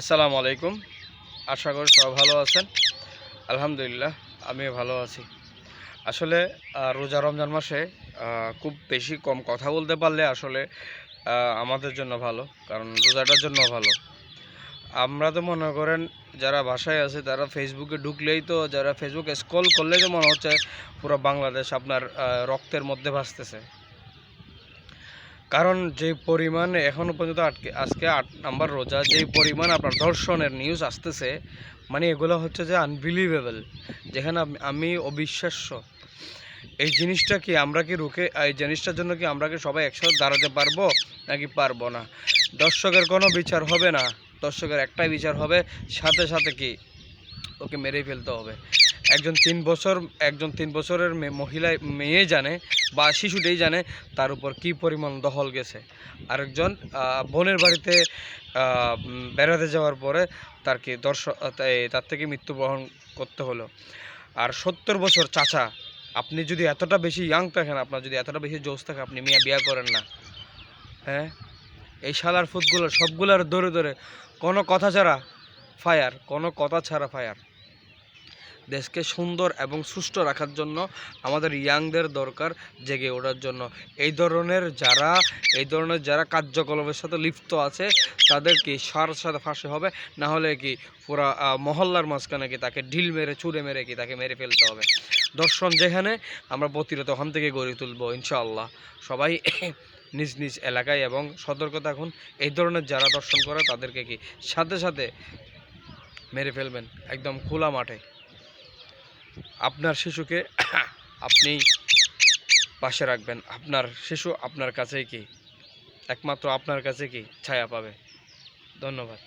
আসসালামু আলাইকুম। আশা করি সবাই ভালো আছেন। আলহামদুলিল্লাহ, আমিও ভালো আছি। আসলে রোজা রমজান মাসে খুব বেশি কম কথা বলতে পারলে আসলে আমাদের জন্য ভালো, কারণ রোজাটার জন্য ভালো। আমরা তো মনে করেন, যারা ভাষায় আছে, তারা ফেসবুকে ঢুকলেই তো, যারা ফেসবুকে স্ক্রল করলেই তো মনে হচ্ছে, পুরো বাংলাদেশ আপনার রক্তের মধ্যে ভাসতেছে। কারণ যে পরিমাণ এখনও পর্যন্ত আটকে, আজকে আট নাম্বার রোজা, যে পরিমাণ আপনার ধর্ষণের নিউজ আসতেছে মানে এগুলো হচ্ছে যে আনবিলিভেবল যেখানে আমি- অবিশ্বাস্য। এই জিনিসটা কি আমরা কি রুখে, এই জিনিসটার জন্য কি আমরা কি সবাই একসাথে দাঁড়াতে পারব, নাকি পারব না? দর্শকের কোনো বিচার হবে না, দর্শকের একটাই বিচার হবে, সাথে সাথে কি, ওকে মেরেই ফেলতে হবে। একজন তিন বছর, একজন তিন বছরের মহিলা, মেয়ে জানে বা শিশুটাই জানে তার উপর কি পরিমাণ দখল গেছে। আরেকজন বোনের বাড়িতে বেড়াতে যাওয়ার পরে তার কি দর্শক তার থেকে মৃত্যুবরণ করতে হলো। আর সত্তর বছর চাচা, আপনি যদি এতটা বেশি ইয়াং থাকেন, আপনার যদি এতটা বেশি জোশ থাকে, আপনি মিয়া বিয়া করেন না। হ্যাঁ? এই শালার ফুটগুলো সবগুলোর ধরে ধরে কোনো কথা ছাড়া ফায়ার কোনো কথা ছাড়া ফায়ার দেশকে সুন্দর এবং সুষ্ঠু রাখার জন্য আমাদের ইয়াংদের দরকার জেগে ওঠার জন্য। এই ধরনের যারা, এই ধরনের যারা কার্যকলাপের সাথে লিপ্ত আছে, তাদের কি সার সাথে ফাঁসি হবে? না হলে কি পুরা মহল্লার মাঝখানে কি তাকে ঢিল মেরে, ছুঁড়ে মেরে কি তাকে মেরে ফেলতে হবে? দর্শন যেখানে, আমরা প্রতিরোধ ওখান থেকে গড়ে তুলবো, ইনশাআল্লাহ। সবাই নিজ নিজ এলাকায় এবং সতর্ক থাকুন। এই ধরনের যারা দর্শন করে, তাদেরকে কি সাথে সাথে মেরে ফেলবেন? একদম খোলা মাঠে। আপনার শিশুকে আপনি পাশে রাখবেন। আপনার শিশু আপনার কাছে কি? একমাত্র আপনার কাছে কি ছায়া পাবে? ধন্যবাদ।